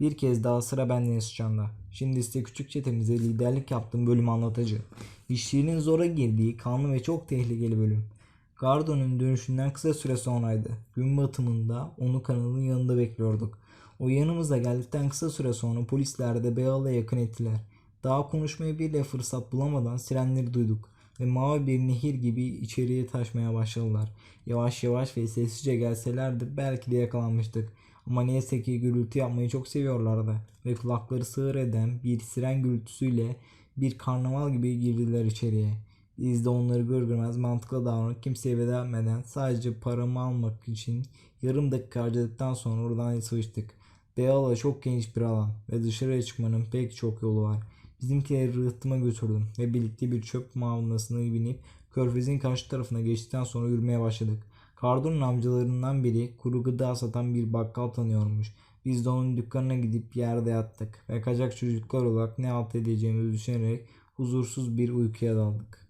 Bir kez daha sıra benden sıçanda. Şimdi size küçük çetemize liderlik yaptığım bölümü anlatacağım. İşçinin zora girdiği kanlı ve çok tehlikeli bölüm. Gardo'nun dönüşünden kısa süre sonraydı. Gün batımında onu kanalın yanında bekliyorduk. O yanımıza geldikten kısa süre sonra polisler de Beal'a yakın ettiler. Daha konuşmaya bile fırsat bulamadan sirenleri duyduk ve mavi bir nehir gibi içeriye taşmaya başladılar. Yavaş yavaş ve sessizce gelselerdi belki de yakalanmıştık. Ama neyse ki gürültü yapmayı çok seviyorlardı ve kulakları sığır eden bir siren gürültüsüyle bir karnaval gibi girdiler içeriye. Biz de onları gör görmez mantıklı davranıp kimseye veda etmeden sadece paramı almak için yarım dakika harcadıktan sonra oradan sıvıştık. Beyoğlu çok geniş bir alan ve dışarıya çıkmanın pek çok yolu var. Bizimkileri rıhtıma götürdüm ve birlikte bir çöp mağarasına binip körfezin karşı tarafına geçtikten sonra yürümeye başladık. Kardon'un amcalarından biri kuru gıda satan bir bakkal tanıyormuş. Biz de onun dükkanına gidip yerde yattık ve kaçak çocuklar olarak ne alt edeceğimizi düşünerek huzursuz bir uykuya daldık.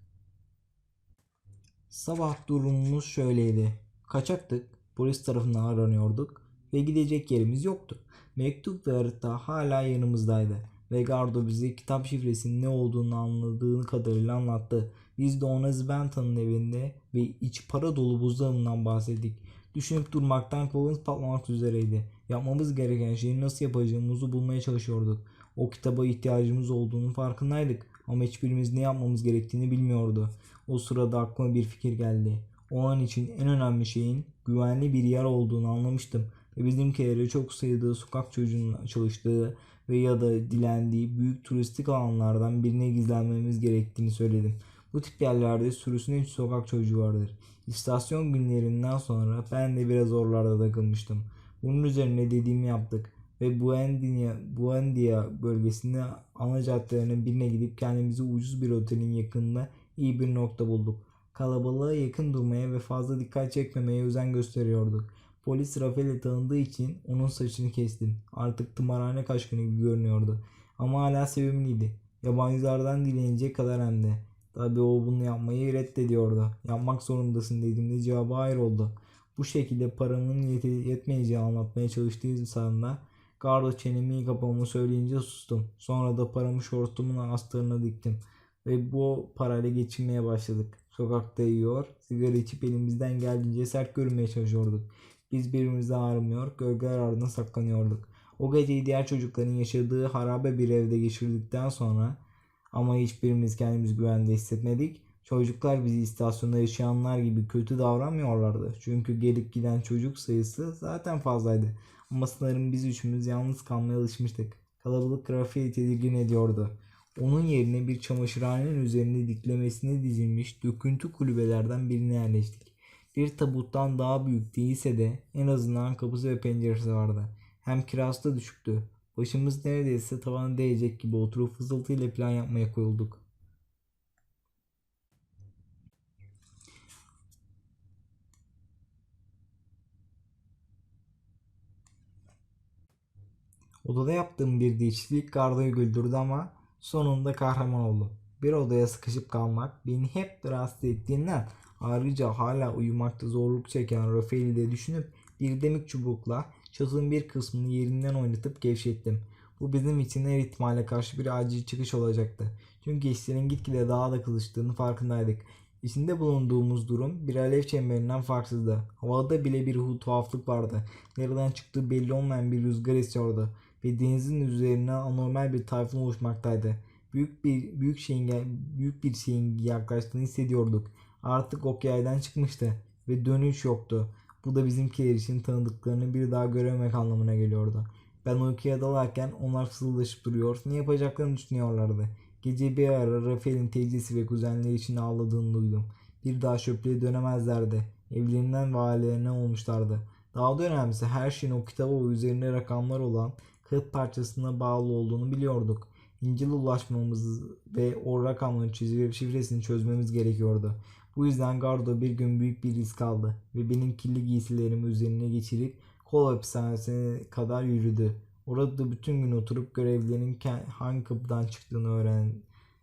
Sabah durumumuz şöyleydi. Kaçaktık, polis tarafından aranıyorduk ve gidecek yerimiz yoktu. Mektup ve harita hala yanımızdaydı ve Gardo bize kitap şifresinin ne olduğunu anladığını kadarıyla anlattı. Biz de ona Zbenta'nın evinde ve iç para dolu buzdağından bahsettik. Düşünüp durmaktan kolumuz patlamak üzereydi. Yapmamız gereken şeyi nasıl yapacağımızı bulmaya çalışıyorduk. O kitaba ihtiyacımız olduğunun farkındaydık ama hiçbirimiz ne yapmamız gerektiğini bilmiyordu. O sırada aklıma bir fikir geldi. O an için en önemli şeyin güvenli bir yer olduğunu anlamıştım ve bizimkileri çok sayıda sokak çocuğunun çalıştığı ve ya da dilendiği büyük turistik alanlardan birine gizlenmemiz gerektiğini söyledim. Bu tip yerlerde sürüsünün üç sokak çocuğu vardır. İstasyon günlerinden sonra ben de biraz oralarda takılmıştım. Bunun üzerine dediğimi yaptık ve Buendia, Buendia bölgesinde ana caddelerinin birine gidip kendimizi ucuz bir otelin yakınında iyi bir nokta bulduk. Kalabalığa yakın durmaya ve fazla dikkat çekmemeye özen gösteriyorduk. Polis Rafael'i tanıdığı için onun saçını kestim. Artık tımarhane kaşkını gibi görünüyordu. Ama hala sevimliydi. Yabancılardan dilenecek kadar hem de. Tabii o bunu yapmayı reddediyordu. Yapmak zorundasın dediğimde cevabı hayır oldu. Bu şekilde paramın yet- yetmeyeceğini anlatmaya çalıştığı sırada Gardo çenemi kapamı söyleyince sustum. Sonra da paramı şortumun astarına diktim. Ve bu parayla geçinmeye başladık. Sokakta yiyor, sigara içip elimizden geldiğince sert görünmeye çalışıyorduk. Biz birbirimize ağrımıyor, gölgeler ardında saklanıyorduk. O geceyi diğer çocukların yaşadığı harabe bir evde geçirdikten sonra ama hiçbirimiz kendimizi güvende hissetmedik. Çocuklar bizi istasyonda yaşayanlar gibi kötü davranmıyorlardı. Çünkü gelip giden çocuk sayısı zaten fazlaydı. Ama sanırım biz üçümüz yalnız kalmaya alışmıştık. Kalabalık grafiği tedirgin ediyordu. Onun yerine bir çamaşırhanenin üzerinde diklemesine dizilmiş döküntü kulübelerden birine yerleştik. Bir tabuttan daha büyük değilse de en azından kapısı ve penceresi vardı. Hem kirası da düşüktü. Başımız neredeyse tavana değecek gibi oturup fısıltıyla plan yapmaya koyulduk. Odada yaptığım bir değişiklik Gardo'yu güldürdü ama sonunda kahraman oldum. Bir odaya sıkışıp kalmak beni hep rahatsız ettiğinden ayrıca hala uyumakta zorluk çeken Rafael'i de düşünüp bir demik çubukla çatının bir kısmını yerinden oynatıp gevşettim. Bu bizim için her ihtimale karşı bir acil çıkış olacaktı. Çünkü işlerin gitgide daha da kızıştığını farkındaydık. İçinde bulunduğumuz durum bir alev çemberinden farksızdı. Havada bile bir tuhaflık vardı. Nereden çıktığı belli olmayan bir rüzgar esiyordu ve denizin üzerine anormal bir tayfun oluşmaktaydı. Büyük bir büyük şeyin büyük bir şeyin yaklaştığını hissediyorduk. Artık ok yaydan çıkmıştı ve dönüş yoktu. Bu da bizimkiler için tanıdıklarını bir daha görememek anlamına geliyordu. Ben uykuya dalarken onlar fısıldaşıp duruyor, ne yapacaklarını düşünüyorlardı. Gece bir ara Rafael'in teyzesi ve kuzenleri için ağladığını duydum. Bir daha çöplüğe dönemezlerdi. Evlerinden ve ailelerine olmuşlardı. Daha da önemlisi her şeyin o kitaba ve üzerinde rakamlar olan kağıt parçasına bağlı olduğunu biliyorduk. İncil'e ulaşmamız ve o rakamların çizgi şifresini çözmemiz gerekiyordu. Bu yüzden Gardo bir gün büyük bir risk aldı ve benim kirli giysilerimi üzerine geçirip kol hapishanesine kadar yürüdü. Orada bütün gün oturup görevlilerin hangi kapıdan çıktığını öğren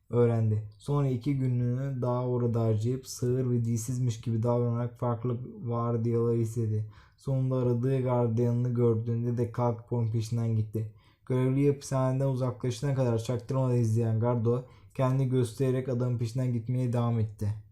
öğrendi. Sonra iki gününü daha orada harcayıp sığır ve dilsizmiş gibi davranarak farklı vardiyalar istedi. Sonunda aradığı gardiyanını gördüğünde de kalkıp onun peşinden gitti. Görevli hapishaneden uzaklaşana kadar çaktırmadan izleyen Gardo kendi göstererek adamın peşinden gitmeye devam etti.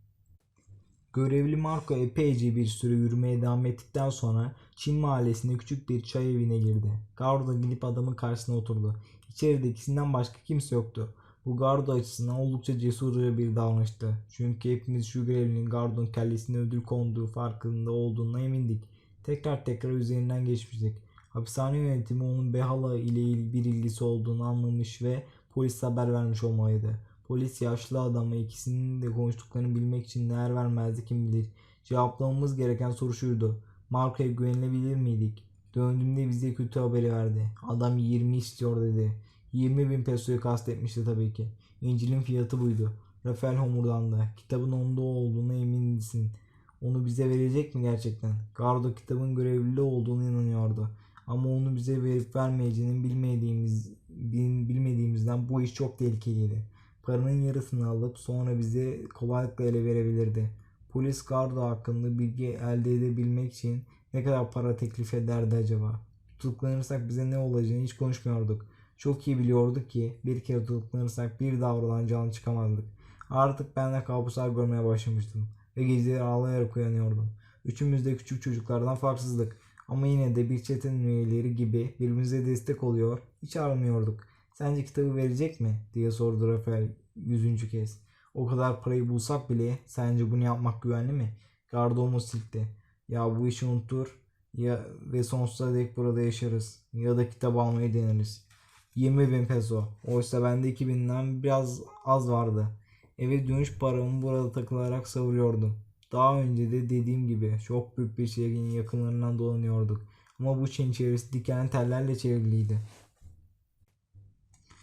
Görevli Marco epeyce bir süre yürümeye devam ettikten sonra Çin mahallesinde küçük bir çay evine girdi. Gardo gidip adamın karşısına oturdu. İçeride ikisinden başka kimse yoktu. Bu Gardo açısından oldukça cesurca bir davranıştı. Çünkü hepimiz şu görevlinin Gardo'nun kellesine ödül konduğu farkında olduğuna emindik. Tekrar tekrar üzerinden geçmiştik. Hapishane yönetimi onun Behala ile il- bir ilgisi olduğunu anlamış ve polis haber vermiş olmalıydı. Polis yaşlı adama ikisinin de konuştuklarını bilmek için değer vermezdi kim bilir. Cevaplamamız gereken soru şuydu. Marco'ya güvenilebilir miydik? Döndüğümde bize kötü haberi verdi. Adam 20 istiyor dedi. 20 bin pesoyu kastetmişti tabii ki. İncil'in fiyatı buydu. Rafael homurdandı. Kitabın onda olduğuna emin misin? Onu bize verecek mi gerçekten? Gardo kitabın görevli olduğunu inanıyordu. Ama onu bize verip vermeyeceğini bilmediğimiz, bil- bilmediğimizden bu iş çok tehlikeliydi. Paranın yarısını alıp sonra bize kolaylıkla ele verebilirdi. Polis Gardo hakkında bilgi elde edebilmek için ne kadar para teklif ederdi acaba? Tutuklanırsak bize ne olacağını hiç konuşmuyorduk. Çok iyi biliyorduk ki bir kere tutuklanırsak bir daha oradan canlı çıkamazdık. Artık ben de kabuslar görmeye başlamıştım ve geceleri ağlayarak uyanıyordum. Üçümüz de küçük çocuklardan farksızdık. Ama yine de bir çetenin üyeleri gibi birbirimize destek oluyor, hiç aramıyorduk. Sence kitabı verecek mi? diye sordu Rafael yüzüncü kez. O kadar parayı bulsak bile sence bunu yapmak güvenli mi? Gardomu silkti. Ya bu işi unutur ya ve sonsuza dek burada yaşarız ya da kitap almayı deneriz. 20 bin peso. Oysa bende 2000'den biraz az vardı. Eve dönüş paramı burada takılarak savuruyordum. Daha önce de dediğim gibi çok büyük bir şehrin yakınlarından dolanıyorduk. Ama bu şeyin çevresi diken tellerle çevriliydi.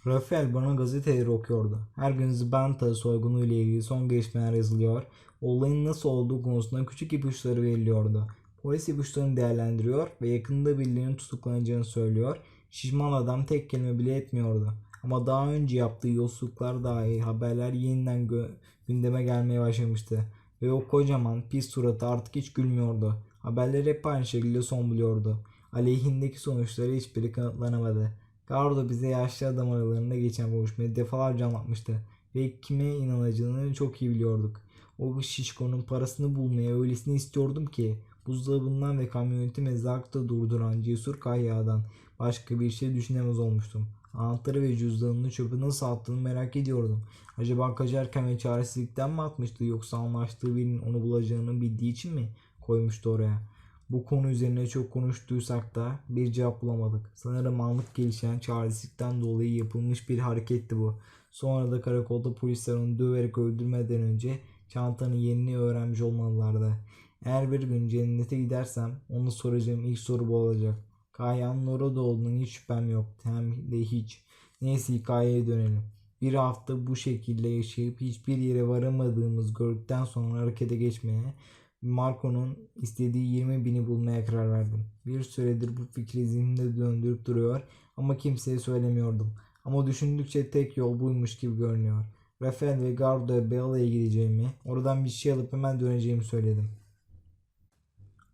Rafael bana gazeteleri okuyordu. Her gün Zibanta soygunu ile ilgili son gelişmeler yazılıyor. Olayın nasıl olduğu konusunda küçük ipuçları veriliyordu. Polis ipuçlarını değerlendiriyor ve yakında birilerinin tutuklanacağını söylüyor. Şişman adam tek kelime bile etmiyordu. Ama daha önce yaptığı yolsuzluklar dair haberler yeniden gö- gündeme gelmeye başlamıştı. Ve o kocaman pis suratı artık hiç gülmüyordu. Haberler hep aynı şekilde son buluyordu. Aleyhindeki sonuçları hiçbiri kanıtlanamadı. Gardo bize yaşlı adam aralarında geçen buluşmayı defalarca anlatmıştı. Ve kime inanacağını çok iyi biliyorduk. O şişkonun parasını bulmaya öylesine istiyordum ki buzdolabından ve kamyoneti mezarlıkta durduran cesur kahyadan başka bir şey düşünemez olmuştum. Anahtarı ve cüzdanını çöpe nasıl attığını merak ediyordum. Acaba kaçarken ve çaresizlikten mi atmıştı yoksa anlaştığı birinin onu bulacağını bildiği için mi koymuştu oraya? Bu konu üzerine çok konuştuysak da bir cevap bulamadık. Sanırım anlık gelişen çaresizlikten dolayı yapılmış bir hareketti bu. Sonra da karakolda polisler onu döverek öldürmeden önce çantanın yerini öğrenmiş olmalılardı. Eğer bir gün cennete gidersem onu soracağım ilk soru bu olacak. Kayan'ın orada olduğundan hiç şüphem yok. Hem de hiç. Neyse hikayeye dönelim. Bir hafta bu şekilde yaşayıp hiçbir yere varamadığımız gördükten sonra harekete geçmeye Marco'nun istediği 20 bini bulmaya karar verdim. Bir süredir bu fikri zihnimde döndürüp duruyor ama kimseye söylemiyordum. Ama düşündükçe tek yol buymuş gibi görünüyor. Rafael ve Gardo'ya Beala'ya gideceğimi, oradan bir şey alıp hemen döneceğimi söyledim.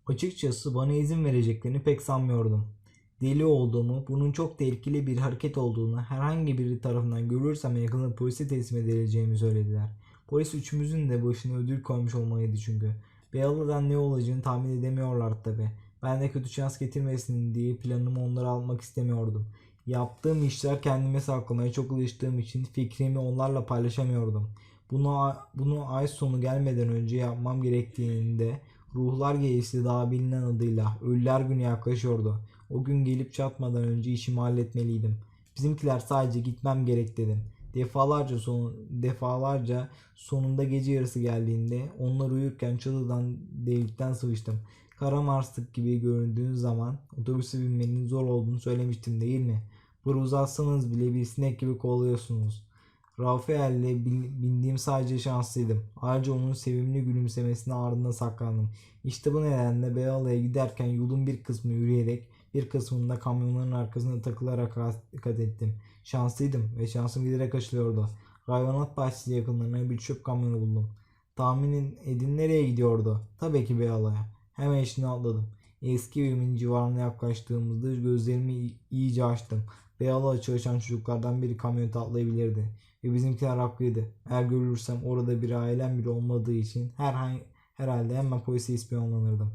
Açıkçası bana izin vereceklerini pek sanmıyordum. Deli olduğumu, bunun çok tehlikeli bir hareket olduğunu herhangi biri tarafından görürsem yakında polise teslim edileceğimi söylediler. Polis üçümüzün de başına ödül koymuş olmalıydı çünkü. Beyalı'dan ne olacağını tahmin edemiyorlar tabi. Ben de kötü şans getirmesin diye planımı onlara almak istemiyordum. Yaptığım işler kendime saklamaya çok alıştığım için fikrimi onlarla paylaşamıyordum. Bunu, bunu ay sonu gelmeden önce yapmam gerektiğinde Ruhlar Gecesi daha bilinen adıyla Ölüler Günü yaklaşıyordu. O gün gelip çatmadan önce işimi halletmeliydim. Bizimkiler sadece gitmem gerek dedim. Defalarca son, defalarca sonunda gece yarısı geldiğinde onlar uyurken çatıdan delikten sıvıştım. Kara Marslık gibi göründüğün zaman otobüse binmenin zor olduğunu söylemiştim değil mi? Bunu uzatsanız bile bir sinek gibi kovalıyorsunuz. Rafael'le bin- bindiğim sadece şanslıydım. Ayrıca onun sevimli gülümsemesine ardına saklandım. İşte bu nedenle Beyoğlu'ya giderken yolun bir kısmı yürüyerek bir kısmında kamyonların arkasına takılarak kat ettim. Şanslıydım ve şansım giderek açılıyordu. Hayvanat bahçesi yakınlarına bir çöp kamyonu buldum. Tahmin edin nereye gidiyordu? Tabii ki Beyoğlu'ya. Hemen içine atladım. Eski evimin civarına yaklaştığımızda gözlerimi iyice açtım. Beyalı'da çalışan çocuklardan biri kamyonete atlayabilirdi. Ve bizimkiler haklıydı. Eğer görürsem orada bir ailem bile olmadığı için herhangi, herhalde hemen polise ispiyonlanırdım.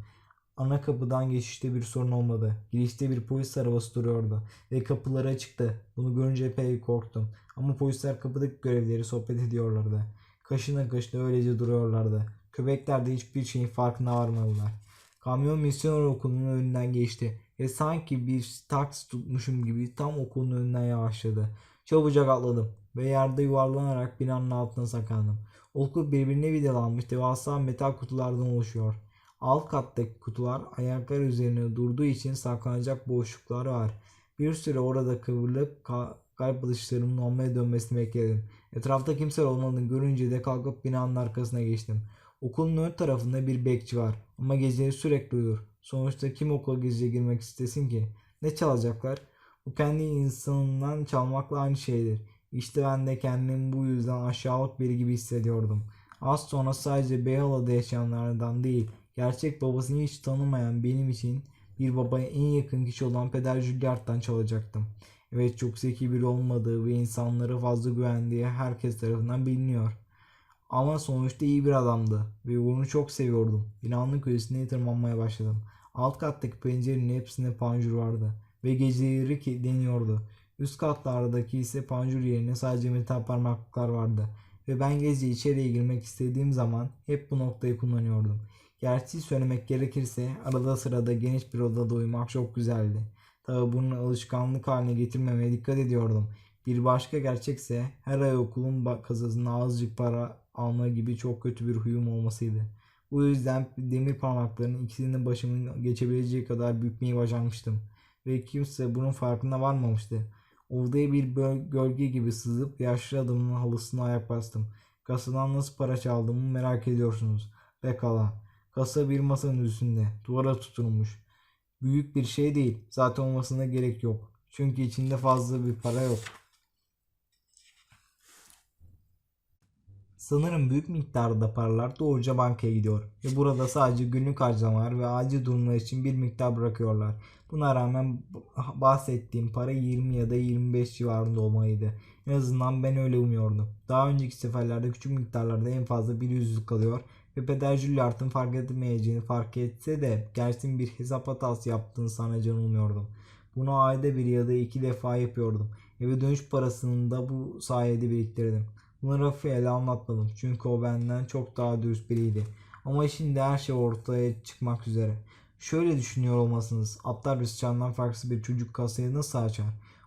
Ana kapıdan geçişte bir sorun olmadı. Girişte bir polis arabası duruyordu ve kapıları açıktı. Bunu görünce epey korktum. Ama polisler kapıdaki görevlileri sohbet ediyorlardı. Kaşına kaşına öylece duruyorlardı. Köpekler de hiçbir şeyin farkına varmadılar. Kamyon misyoner okulunun önünden geçti ve sanki bir taksi tutmuşum gibi tam okulun önünden yavaşladı. Çabucak atladım ve yerde yuvarlanarak binanın altına saklandım. Okul birbirine vidalanmış devasa metal kutulardan oluşuyor. Alt kattaki kutular ayaklar üzerine durduğu için saklanacak boşluklar var. Bir süre orada kıvrılıp ka- kalp atışlarımın normale dönmesini bekledim. Etrafta kimse olmadığını görünce de kalkıp binanın arkasına geçtim. Okulun ön tarafında bir bekçi var ama geceleri sürekli uyur. Sonuçta kim okula gizlice girmek istesin ki? Ne çalacaklar? Bu kendi insanından çalmakla aynı şeydir. İşte ben de kendimi bu yüzden aşağılık biri gibi hissediyordum. Az sonra sadece Beyoğlu'da yaşayanlardan değil, gerçek babasını hiç tanımayan benim için bir babaya en yakın kişi olan Peder Juilliard'dan çalacaktım. Evet çok zeki biri olmadığı ve insanlara fazla güvendiği herkes tarafından biliniyor. Ama sonuçta iyi bir adamdı ve onu çok seviyordum. Binanın kulesine tırmanmaya başladım. Alt kattaki pencerenin hepsinde panjur vardı ve geceleri kilitleniyordu. Üst katlardaki ise panjur yerine sadece metal parmaklıklar vardı ve ben gece içeriye girmek istediğim zaman hep bu noktayı kullanıyordum. Gerçi söylemek gerekirse arada sırada geniş bir odada uyumak çok güzeldi. Tabi bunu alışkanlık haline getirmemeye dikkat ediyordum. Bir başka gerçekse her ay okulun kasasına azıcık para alma gibi çok kötü bir huyum olmasıydı. Bu yüzden demir parmaklarının ikisini başımın geçebileceği kadar bükmeyi başarmıştım. Ve kimse bunun farkına varmamıştı. Odaya bir gölge gibi sızıp yaşlı adamın halısına ayak bastım. Kasadan nasıl para çaldığımı merak ediyorsunuz. Pekala. Kasa bir masanın üstünde. Duvara tutulmuş. Büyük bir şey değil. Zaten olmasına gerek yok. Çünkü içinde fazla bir para yok. Sanırım büyük miktarda paralar doğruca bankaya gidiyor ve burada sadece günlük harcamalar ve acil durumlar için bir miktar bırakıyorlar. Buna rağmen bahsettiğim para 20 ya da 25 civarında olmalıydı. En azından ben öyle umuyordum. Daha önceki seferlerde küçük miktarlarda en fazla bir yüzlük kalıyor ve Peder Juilliard'ın fark etmeyeceğini fark etse de gerçekten bir hesap hatası yaptığını sanacağını umuyordum. Bunu ayda bir ya da iki defa yapıyordum. Eve dönüş parasını da bu sayede biriktirdim. Bunu Rafael'e anlatmadım çünkü o benden çok daha dürüst biriydi. Ama şimdi her şey ortaya çıkmak üzere. Şöyle düşünüyor olmasınız. Aptal bir sıçandan farksız bir çocuk kasayı nasıl açar?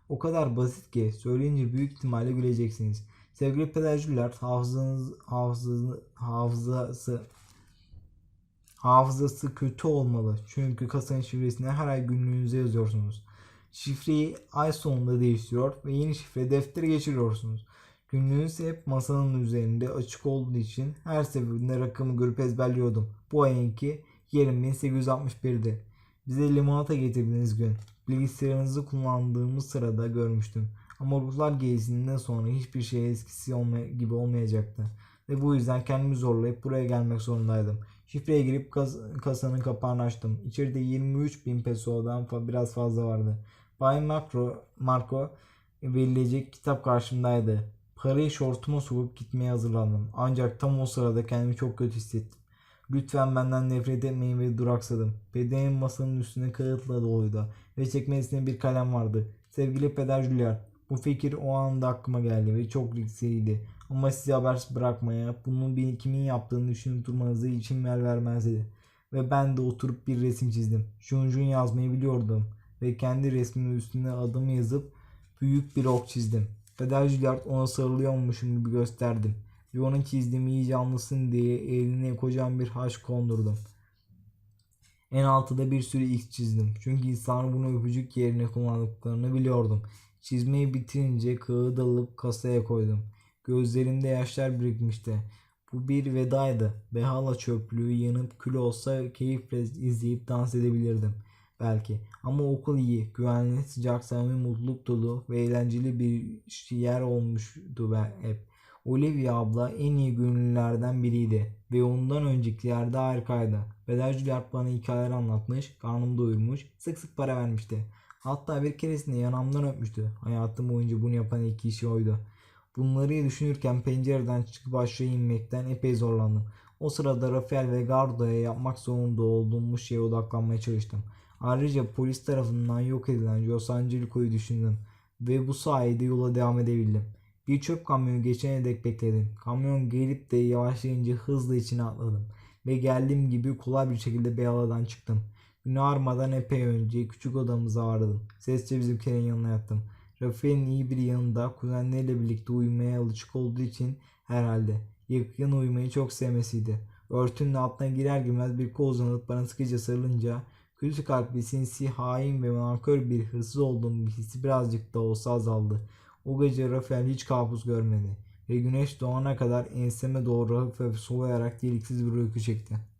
O kadar basit ki söyleyince büyük ihtimalle güleceksiniz. Sevgili Juilliard hafızanız, hafızası, hafızası, hafızası kötü olmalı. Çünkü kasanın şifresini her ay günlüğünüze yazıyorsunuz. Şifreyi ay sonunda değiştiriyor ve yeni şifre deftere geçiriyorsunuz. Günlüğünüz hep masanın üzerinde açık olduğu için her seferinde rakamı görüp ezberliyordum. Bu ayınki 20.861'di. Bize limonata getirdiğiniz gün. Bilgisayarınızı kullandığımız sırada görmüştüm. Ama ruhlar gezisinden sonra hiçbir şey eskisi olma gibi olmayacaktı. Ve bu yüzden kendimi zorlayıp buraya gelmek zorundaydım. Şifreye girip kas kasanın kapağını açtım. İçeride 23 bin pesodan fa biraz fazla vardı. Bay Marco, Marco verilecek kitap karşımdaydı. Parayı şortuma sokup gitmeye hazırlandım. Ancak tam o sırada kendimi çok kötü hissettim. Lütfen benden nefret etmeyin ve duraksadım. Bedenim masanın üstüne kağıtla doluydu ve çekmesinde bir kalem vardı. Sevgili Peder Juilliard, bu fikir o anda aklıma geldi ve çok riskliydi. Ama sizi habersiz bırakmaya, bunun bir kimin yaptığını düşünüp durmanızı için yer vermezdi. Ve ben de oturup bir resim çizdim. Junjun yazmayı biliyordum ve kendi resmimin üstüne adımı yazıp büyük bir ok çizdim. Peder Juilliard ona sarılıyormuşum gibi gösterdim. Ve onun çizdiğimi iyice anlasın diye eline kocaman bir haş kondurdum. En altıda bir sürü X çizdim. Çünkü insanlar bunu öpücük yerine kullandıklarını biliyordum. Çizmeyi bitirince kağıdı alıp kasaya koydum. Gözlerimde yaşlar birikmişti. Bu bir vedaydı. Behala çöplüğü yanıp kül olsa keyifle izleyip dans edebilirdim. Belki. Ama okul iyi, güvenli, sıcak, samimi, mutluluk dolu ve eğlenceli bir yer olmuştu ben hep. Olivia abla en iyi gönüllülerden biriydi ve ondan öncekilerde harikaydı. Bedel Juilliard bana hikayeler anlatmış, karnımı doyurmuş, sık sık para vermişti. Hatta bir keresinde yanağımdan öpmüştü. Hayatım boyunca bunu yapan ilk kişi oydu. Bunları düşünürken pencereden çıkıp aşağı inmekten epey zorlandım. O sırada Rafael ve Gardo'ya yapmak zorunda olduğum şeye odaklanmaya çalıştım. Ayrıca polis tarafından yok edilen Los Angeles'u düşündüm ve bu sayede yola devam edebildim. Bir çöp kamyonu geçene dek bekledim. Kamyon gelip de yavaşlayınca hızla içine atladım ve geldiğim gibi kolay bir şekilde Beyala'dan çıktım. Gün ağarmadan epey önce küçük odamıza vardım. Sesçe bizimkilerin yanına yattım. Rafael'in iyi bir yanında kuzenleriyle birlikte uyumaya alışık olduğu için herhalde yakın uyumayı çok sevmesiydi. Örtünün altına girer girmez bir kol uzanıp bana sıkıca sarılınca kötü kalpli, sinsi, hain ve nankör bir hırsız olduğum hissi birazcık da olsa azaldı. O gece Rafael hiç kabus görmedi ve güneş doğana kadar enseme doğru hafif solayarak deliksiz bir uyku çekti.